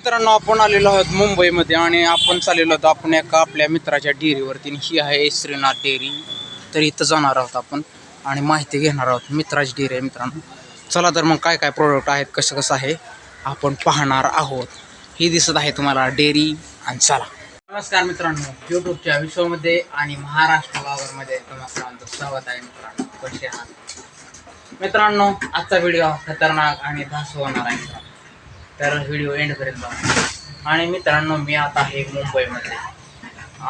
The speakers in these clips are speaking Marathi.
मित्रांनो आपण आलेलो आहोत मुंबईमध्ये आणि आपण चाललेलो आहोत आपण एका आपल्या मित्राच्या डेअरीवरती ही आहे श्रीनाथ डेअरी. तर इथं जाणार आहोत आपण आणि माहिती घेणार आहोत मित्राची डेअरी आहे मित्रांनो. चला तर मग काय काय प्रोडक्ट आहेत कसं कसं आहे आपण पाहणार आहोत. ही दिसत आहे तुम्हाला डेअरी आणि चला. नमस्कार मित्रांनो यूट्यूबच्या विश्वामध्ये आणि महाराष्ट्र वावरमध्ये तुम्हाला स्वागत आहे मित्रांनो. कसे आहात? मित्रांनो आजचा व्हिडिओ खतरनाक आणि धास होणार आहे मित्रांनो. तर व्हिडिओ एंडपर्यंत बघा आणि मित्रांनो मी आता आहे मुंबईमध्ये.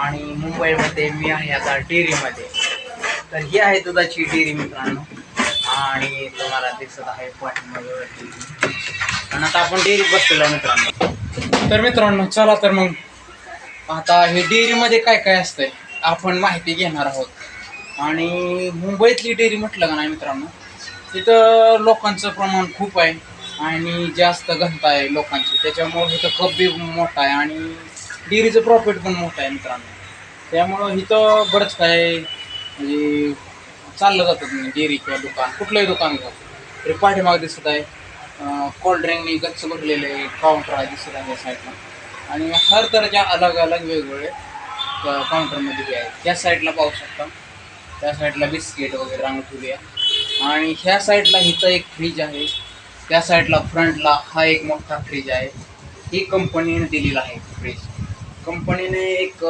आणि मुंबईमध्ये मी आहे आता डेअरीमध्ये. तर ही आहे दुधाची डेअरी मित्रांनो. आणि तुम्हाला दिसत आहे पण आणि आता आपण डेअरीत बसलेलो मित्रांनो. तर मित्रांनो चला तर मग आता हे डेअरीमध्ये काय काय असतंय आपण माहिती घेणार आहोत. आणि मुंबईतली डेअरी म्हटलं का नाही मित्रांनो तिथं लोकांचं प्रमाण खूप आहे. आणि जास्त घनता आहे लोकांची. त्याच्यामुळं इथं कप बी मोठा आहे आणि डेअरीचं प्रॉफिट पण मोठं आहे मित्रांनो. त्यामुळं इथं बरंच काय म्हणजे चाललं जातं तुम्ही डेअरी किंवा दुकान कुठलंही दुकान घ्या तरी पाठीमाग दिसत आहे. कोल्ड्रिंकनी गच्च भरलेले काउंटर आहे दिसत आहे या साईडला आणि हर तऱ्हेच्या अलग अलग वेगवेगळे काउंटरमध्ये बी आहेत. त्या साईडला पाहू शकता. त्या साईडला बिस्किट वगैरे रांग ठेवली आहे. आणि ह्या साईडला इथं एक फ्रीज आहे. त्या साईडला फ्रंटला हा एक मोठा फ्रीज आहे. ही कंपनीने दिलेला आहे फ्रीज कंपनीने एक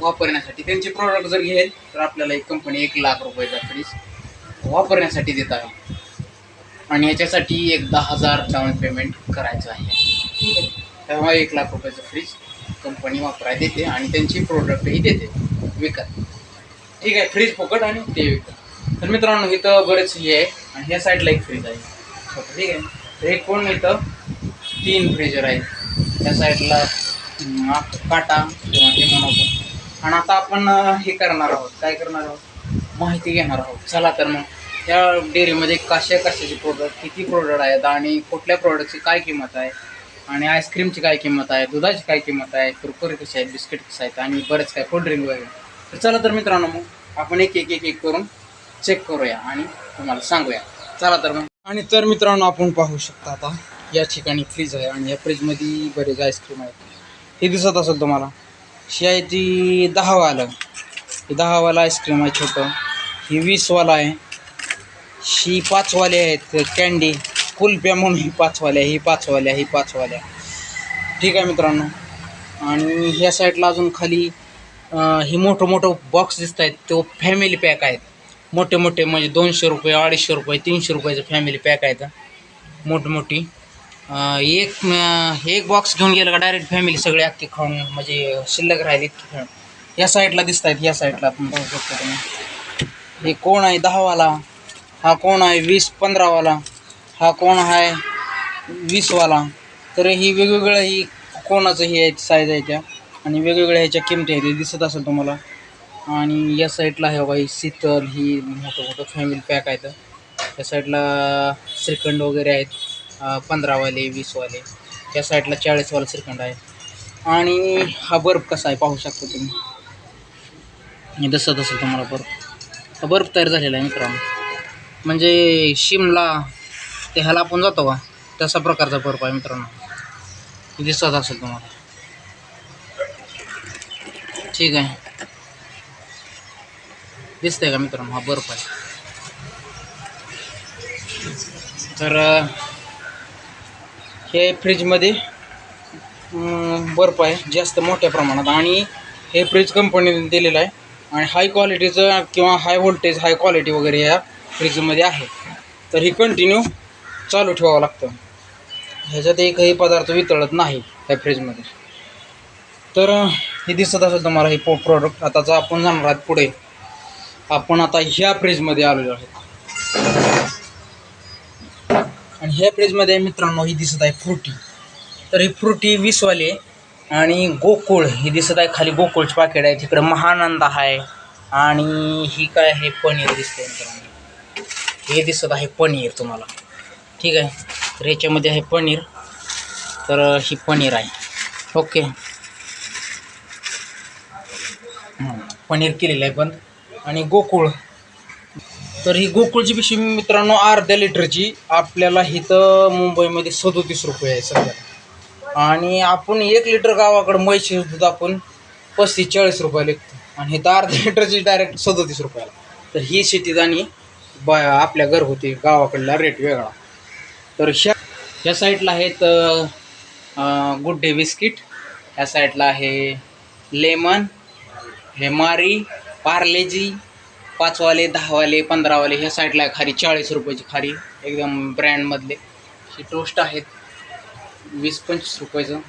वापरण्यासाठी त्यांचे प्रोडक्ट जर घेईल तर आपल्याला एक कंपनी एक लाख रुपयाचा फ्रीज वापरण्यासाठी देत आहे. आणि याच्यासाठी एक दहा हजार डाऊन पेमेंट करायचं आहे. ठीक आहे तेव्हा एक लाख रुपयाचं फ्रीज कंपनी वापरायला देते आणि त्यांची प्रोडक्टही देते. विकत. ठीक आहे फ्रीज फुकट आणि ते विकत. तर मित्रांनो इथं बरेच हे आहे आणि ह्या साईडला एक फ्रीज आहे. होतं ठीक आहे. तर कोण मिळतं? तीन फ्रीजर आहेत. त्या साईडला काटा किंवा हे म्हणू आपण. आणि आता आपण हे करणार आहोत. काय करणार आहोत? माहिती घेणार आहोत. चला तर मग त्या डेअरीमध्ये कशा कशाचे प्रोडक्ट किती प्रोडक्ट आहेत आणि कुठल्या प्रोडक्टची काय किंमत आहे? आणि आईस्क्रीमची काय किंमत आहे? दुधाची काय किंमत आहे? कुरकुरे कसे आहेत? बिस्किट कसे आहेत? आणि बरेच काय कोल्ड्रिंक वगैरे. तर चला तर मित्रांनो मग आपण एक एक एक एक करून चेक करूया आणि तुम्हाला सांगूया. चला तर मग. आणि तर मित्रांनो आपण पाहू शकता आता या ठिकाणी फ्रीज आहे आणि या फ्रीजमध्ये बरेच आईस्क्रीम आहेत. हे दिसत असेल तुम्हाला शी आहे ती दहावालं. हे दहावाला आईस्क्रीम आहे छोटं. ही वीसवाला आहे. ही पाचवाले आहेत कॅन्डी कुल्प्या म्हणून ही पाचवाल्या ही पाचवाल्या ही पाचवाल्या ठीक आहे मित्रांनो. आणि ह्या साईडला अजून खाली हे मोठं मोठं बॉक्स दिसत आहेत तो फॅमिली पॅक आहेत. मोठे मोठे म्हणजे दोनशे रुपये अडीचशे रुपये तीनशे रुपयाचं फॅमिली पॅक आहेत. मोठमोठी एक एक बॉक्स घेऊन गेलं का डायरेक्ट फॅमिली सगळे अख्खी खाऊन म्हणजे शिल्लक राहिली इतकी खाऊन. या साईडला दिसत आहेत या साईडला आपण पाहू शकतो तुम्ही. हे कोण आहे? दहावाला. हा कोण आहे? वीस पंधरावाला. हा कोण आहे? वीसवाला. तर ही वेगवेगळं ही कोणाचं हे आहे साईज आहे त्या. आणि वेगवेगळ्या ह्याच्या किमती आहेत दिसत असेल तुम्हाला. आणि या साईडला आहे बाई शीतल ही मोठं मोठं फॅमिली पॅक आहेत या साईडला श्रीखंड वगैरे आहेत पंधरावाले वीसवाले. या साईडला चाळीसवाला श्रीखंड आहे. आणि हा बर्फ कसा आहे पाहू शकता तुम्ही? जसं दिसत असेल तुम्हाला बर्फ. हा बर्फ तयार झालेला आहे मित्रांनो. म्हणजे शिमला ते ह्याला आपण जातो का? तसा प्रकारचा बर्फ आहे मित्रांनो. दिसत असेल तुम्हाला. ठीक आहे. दिसतंय का मित्रांनो? हा बर्फ आहे. तर हे फ्रीजमध्ये बर्फ आहे जास्त मोठ्या प्रमाणात. आणि हे फ्रीज कंपनीने दिलेलं आहे. आणि हाय क्वालिटीचं किंवा हाय व्होल्टेज हाय क्वालिटी वगैरे या फ्रीजमध्ये आहे. तर ही कंटिन्यू चालू ठेवावं लागतं. ह्याच्यात एकही पदार्थ वितळत नाही ह्या फ्रीजमध्ये. तर हे दिसत असेल तुम्हाला हे पो प्रॉडक्ट आताचा आपण जाणार आहात पुढे. आपण आता ह्या फ्रीजमध्ये आलेलो आहोत. आणि ह्या फ्रीजमध्ये मित्रांनो ही दिसत आहे फ्रुटी तर ही फ्रुटी वीसवाली आहे आणि गोकुळ ही दिसत आहे खाली गोकुळचे पाकिट आहे. तिकडे महानंद आहे. आणि ही काय आहे? पनीर दिसतंय मित्रांनो. हे दिसत आहे पनीर तुम्हाला. ठीक आहे? तर याच्यामध्ये आहे पनीर. तर ही पनीर आहे. ओके. पनीर केलेलं आहे बंद आणि गोकुळ. तर ही गोकुळची पिशवी मित्रांनो अर्ध्या लिटरची. आपल्याला इथं मुंबईमध्ये सदोतीस रुपये आहे सध्या. आणि आपण एक लिटर गावाकडं म्हैशी दूध आपण पस्तीस चाळीस रुपयाला विकतो. आणि हे तर अर्ध्या लिटरची डायरेक्ट सदोतीस रुपयाला. तर ही शेतीत आणि बा आपल्या घरगुती गावाकडला रेट वेगळा. तर ह्या ह्या साईडला आहेत गुड डे बिस्किट. ह्या साईडला आहे लेमन हे मारी पार्लेजी पाचवाले दहावाले पंधरावाले ह्या साईडला खारी चाळीस रुपयाची खारी एकदम ब्रँडमधले हे टोस्ट आहेत वीस पंचवीस रुपयाचं.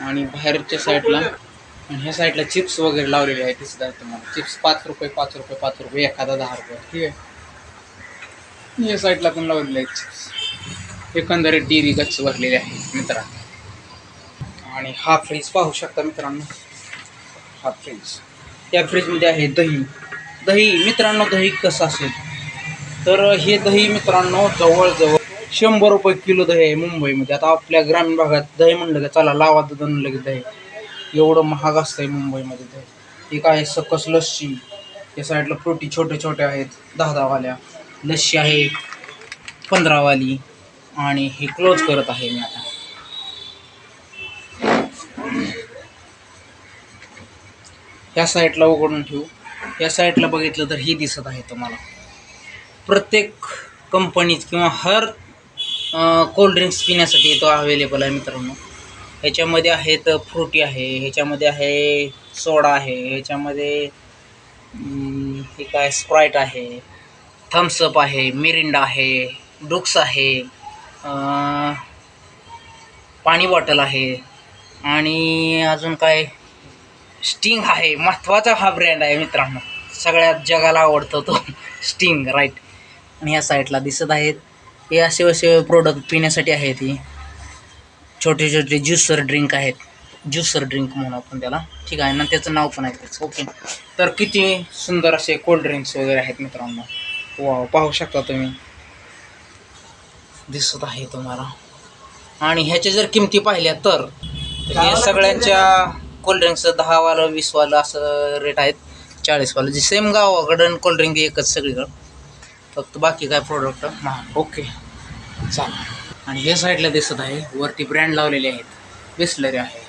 आणि बाहेरच्या साईडला आणि ह्या साईडला चिप्स वगैरे लावलेले आहेत ते सुद्धा तुम्हाला. चिप्स पाच रुपये पाच रुपये पाच रुपये एखादा दहा रुपये. ठीक आहे? या साईडला पण लावलेले आहेत चिप्स एकंदरीत डेअरी गच्च भरलेली आहे मित्रांनो. आणि हा फ्रीज पाहू शकता मित्रांनो. हा फ्रीज या फ्रीजमध्ये आहे दही. दही मित्रांनो दही कसं असेल? तर हे दही मित्रांनो जवळजवळ शंभर रुपये किलो दही आहे मुंबईमध्ये. आता आपल्या ग्रामीण भागात दही म्हणलं का चला लावा दूध म्हणलं की दही. एवढं महाग असतं आहे मुंबईमध्ये दही. एक आहे सकस लस्सी? या साईडला फ्रुटी छोटे छोटे आहेत दहा दहावाल्या लस्सी आहे पंधरावाली. आणि हे क्लोज करत आहे मी आता. या साईडला उघडून ठेवू. या साईडला बघितलं तर ही दिसत आहे तुम्हाला. प्रत्येक कंपनीत किंवा हर कोल्ड्रिंक्स पिण्यासाठी तो अवेलेबल आहे मित्रांनो. ह्याच्यामध्ये आहेत फ्रुटी आहे ह्याच्यामध्ये आहे सोडा आहे ह्याच्यामध्ये हे काय स्प्राईट आहे थम्सअप आहे मिरिंडा आहे डुक्स आहे पाणी बॉटल आहे आणि अजून काय? स्टिंग आहे. महत्त्वाचा हा ब्रँड आहे मित्रांनो. सगळ्यात जगाला आवडतो तो स्टिंग राईट आणि ह्या साईडला दिसत आहेत. हे असे असे प्रोडक्ट पिण्यासाठी आहेत ही. छोटे छोटे ज्युसर ड्रिंक आहेत. ज्युसर ड्रिंक म्हणून आपण त्याला. ठीक आहे. ना त्याचं नाव पण आहे त्याचं. ओके तर किती सुंदर असे कोल्ड ड्रिंक्स वगैरे आहेत मित्रांनो. वा पाहू शकता तुम्ही. दिसत आहे तुम्हाला. आणि ह्याच्या जर किमती पाहिल्या तर तर हे सगळ्यांच्या कोल्ड्रिंकचं दहावालं वीसवालं असं रेट आहेत. चाळीसवालं. जे सेम गावाकडं कोल्ड्रिंक एकच सगळीकडं. फक्त बाकी काय प्रोडक्ट महाग. ओके चालेल. आणि हे साईडला दिसत आहे. वरती ब्रँड लावलेले आहेत. बिस्लरी आहे.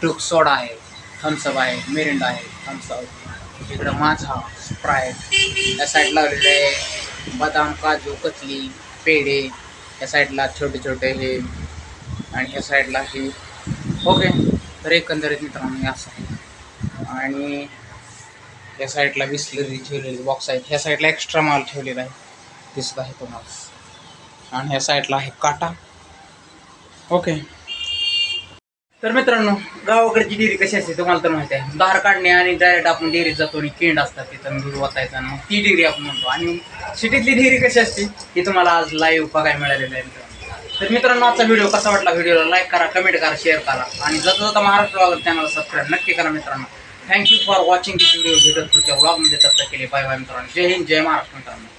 ट्रुक सोडा आहे. थम्सअप आहे. मिरिंडा आहे. थम्सअप इकडं माझा स्प्राईट या साईड लावलेले आहे. बदाम काजू कतली पेढे. या साईडला छोटे छोटे हे. आणि ह्या साईडला हे. ओके तर एकंदरीत मित्रांनो हे असं आहे आणि या साईडला बिस्लरी ठेवलेले बॉक्स आहेत. ह्या साईडला एक्स्ट्रा माल ठेवलेला आहे. दिसत आहे तुम्हाला. आणि ह्या साईडला आहे काटा. ओके तर मित्रांनो गावाकडची डेअरी कशी असते तुम्हाला तर माहिती आहे. दार काढणे आणि डायरेक्ट आपण डेअरीत जातो आणि केंड असतात तिथं दूध वाचायचं मग ती डेअरी आपण म्हणतो. आणि सिटीतली डेअरी कशी असते ही तुम्हाला आज लाईव्ह बघायला मिळालेलं आहे मित्रांनो. तर मित्रांनो आजचा व्हिडिओ कसा वाटला व्हिडिओला लाईक करा कमेंट करा शेअर करा. आणि जसं जसं महाराष्ट्र ब्लॉगर चॅनल सबस्क्राईब नक्की करा मित्रांनो. Thank you for watching this video video पुढच्या ब्लॉगमध्ये तप्त केली बाय बाय मित्रांनो. जय हिंद जय महाराष्ट्र मित्रांनो.